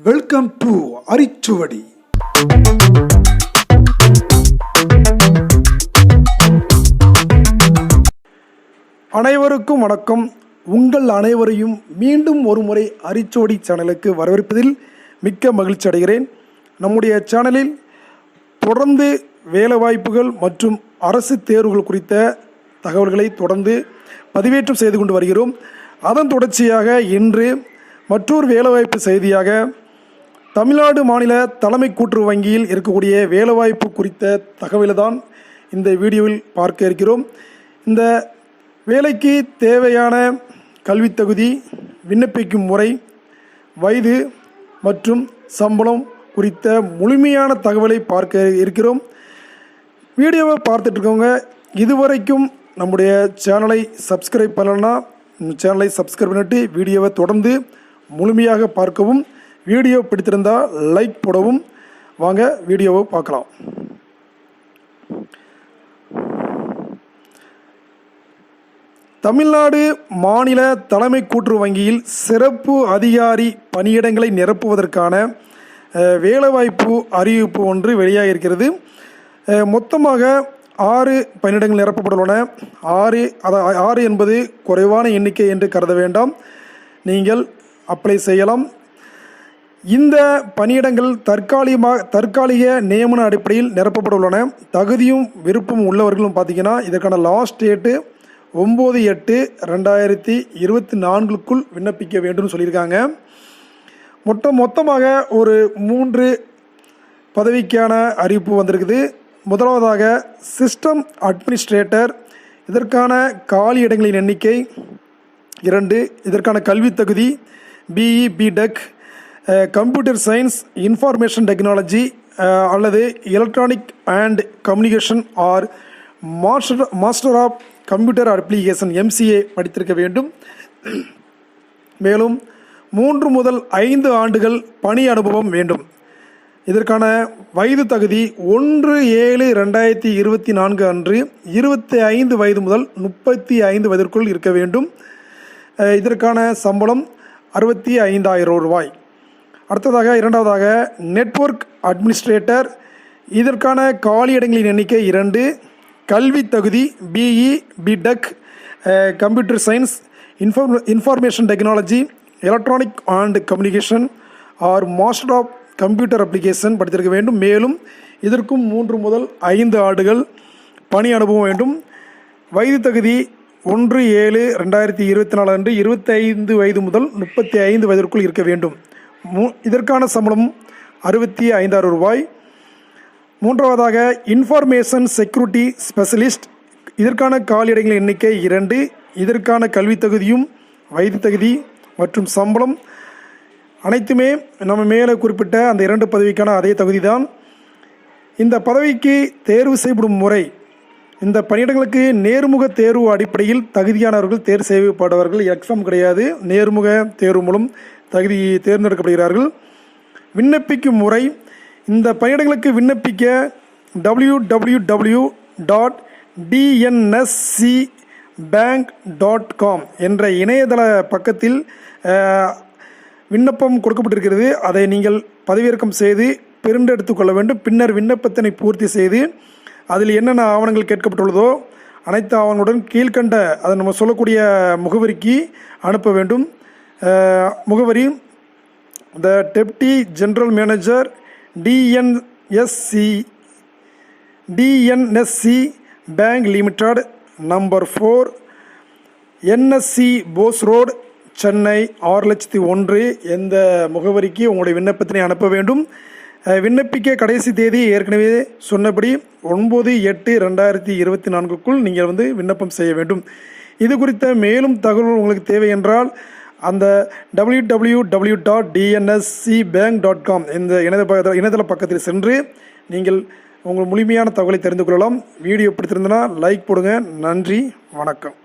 Welcome to அரிச்சுவடி. அனைவருக்கும் வணக்கம். உங்கள் அனைவரையும் மீண்டும் ஒரு முறை அரிச்சுவடி சேனலுக்கு வரவேற்பதில் மிக்க மகிழ்ச்சி அடைகிறேன். நம்முடைய சேனலில் தொடர்ந்து வேலைவாய்ப்புகள் மற்றும் அரசு தேர்வுகள் குறித்த தகவல்களை தொடர்ந்து பதிவேற்றம் செய்து கொண்டு வருகிறோம். அதன் தொடர்ச்சியாக இன்று மற்றொரு வேலைவாய்ப்பு செய்தியாக தமிழ்நாடு மாநில தலைமை கூட்டுறவு வங்கியில் இருக்கக்கூடிய வேலைவாய்ப்பு குறித்த தகவலை தான் இந்த வீடியோவில் பார்க்க இருக்கிறோம். இந்த வேலைக்கு தேவையான கல்வித் தகுதி விண்ணப்பிக்கும் முறை வயது மற்றும் சம்பளம் குறித்த முழுமையான தகவலை பார்க்க இருக்கிறோம். வீடியோவை பார்த்துட்ருக்கவங்க இதுவரைக்கும் நம்முடைய சேனலை சப்ஸ்கிரைப் பண்ணலன்னா சேனலை சப்ஸ்கிரைப் பண்ணிட்டு வீடியோவை தொடர்ந்து முழுமையாக பார்க்கவும். வீடியோ பிடித்திருந்தால் லைக் போடவும். வாங்க வீடியோவை பார்க்கலாம். தமிழ்நாடு மாநில தலைமை கூட்டுறவு வங்கியில் சிறப்பு அதிகாரி பணியிடங்களை நிரப்புவதற்கான வேலைவாய்ப்பு அறிவிப்பு ஒன்று வெளியாக இருக்கிறது மொத்தமாக ஆறு பணியிடங்கள் நிரப்பப்பட்டுள்ளன. ஆறு அத ஆறு என்பது குறைவான எண்ணிக்கை என்று கருத வேண்டாம். நீங்கள் அப்ளை செய்யலாம். இந்த பணியிடங்கள் தற்காலிகமாக தற்காலிக நியமன அடிப்படையில் நிரப்பப்பட உள்ளன தகுதியும் விருப்பம் உள்ளவர்களும் பார்த்தீங்கன்னா இதற்கான லாஸ்ட் டேட்டு ஒம்பது எட்டு ரெண்டாயிரத்தி இருபத்தி நான்குக்குள் விண்ணப்பிக்க வேண்டும்னு சொல்லியிருக்காங்க. மொத்தம் மொத்தமாக ஒரு மூன்று பதவிக்கான அறிவிப்பு வந்திருக்குது. முதலாவதாக சிஸ்டம் அட்மினிஸ்ட்ரேட்டர் இதற்கான காலி இடங்களின் எண்ணிக்கை இரண்டு இதற்கான கல்வித் தகுதி BE BTech computer science information technology அல்லது electronic and communication or master master of computer application MCA படித்திருக்க வேண்டும். மேலும் மூன்று முதல் ஐந்து ஆண்டுகள் பணி அனுபவம் வேண்டும். இதற்கான வயது தகுதி ஒன்று ஏழு ரெண்டாயிரத்தி இருபத்தி நான்கு அன்று இருபத்தி ஐந்து வயது முதல் முப்பத்தி ஐந்து வயதிற்குள் இருக்க வேண்டும். இதற்கான சம்பளம் அறுபத்தி ஐந்தாயிரம் ரூபாய். அடுத்ததாக இரண்டாவதாக நெட்வொர்க் அட்மினிஸ்ட்ரேட்டர் இதற்கான காலி இடங்களின் எண்ணிக்கை இரண்டு. கல்வி தகுதி BE BTech computer science inform information technology electronic and communication or master of computer application படித்திருக்க வேண்டும். மேலும் இதற்கும் மூன்று முதல் ஐந்து ஆண்டுகள் பணி அனுபவம் வேண்டும். வயது தகுதி ஒன்று ஏழு ரெண்டாயிரத்தி இருபத்தி நாலு அன்று இருபத்தைந்து வயது முதல் முப்பத்தி ஐந்து வயதிற்குள் இருக்க வேண்டும். மூ இதற்கான சம்பளம் அறுபத்தி ஐந்தாயிரம் ரூபாய். மூன்றாவதாக இன்ஃபர்மேஷன் செக்யூரிட்டி ஸ்பெஷலிஸ்ட் இதற்கான காலியிடங்களின் எண்ணிக்கை இரண்டு. இதற்கான கல்வித் தகுதியும் வயது தகுதி மற்றும் சம்பளம் அனைத்துமே நம்ம மேலே குறிப்பிட்ட அந்த இரண்டு பதவிக்கான அதே தகுதி தான் இந்த பதவிக்கு தேர்வு செய்யப்படும் முறை இந்த பணியிடங்களுக்கு நேர்முக தேர்வு அடிப்படையில் தகுதியானவர்கள் தேர்வு செய்யப்படுவார்கள். எக்ஸாம் கிடையாது. நேர்முக தேர்வு மூலம் தகுதி தேர்ந்தெடுக்கப்படுகிறார்கள். விண்ணப்பிக்கும் முறை இந்த பணியிடங்களுக்கு விண்ணப்பிக்க W W W dot TNSC bank dot com என்ற இணையதள பக்கத்தில் விண்ணப்பம் கொடுக்கப்பட்டிருக்கிறது. அதை நீங்கள் பதிவிறக்கம் செய்து பிரிண்டெடுத்து கொள்ள வேண்டும். பின்னர் விண்ணப்பத்தினை பூர்த்தி செய்து அதில் என்னென்ன ஆவணங்கள் கேட்கப்பட்டுள்ளதோ அனைத்து ஆவணங்களுடன் கீழ்கண்ட அதை நம்ம சொல்லக்கூடிய முகவரிக்கு அனுப்ப வேண்டும். முகவரி the deputy general manager TNSC TNSC bank limited number four NSC Bose road Chennai ஆறு லட்சத்தி ஒன்று. எந்த முகவரிக்கு உங்களுடைய விண்ணப்பத்தினை அனுப்ப வேண்டும்? விண்ணப்பிக்க கடைசி தேதி ஏற்கனவே சொன்னபடி ஒன்பது எட்டு ரெண்டாயிரத்தி இருபத்தி நான்குக்குள் நீங்கள் வந்து விண்ணப்பம் செய்ய வேண்டும். இது குறித்த மேலும் தகவல் உங்களுக்கு தேவை என்றால் அந்த W W W dot TNSC bank dot com இந்த இணைய பக்கத்தில் இணையதள பக்கத்தில் சென்று நீங்கள் உங்கள் முழுமையான தகவலை தெரிந்து கொள்ளலாம். வீடியோ பிடித்திருந்தனா லைக் போடுங்க. நன்றி. வணக்கம்.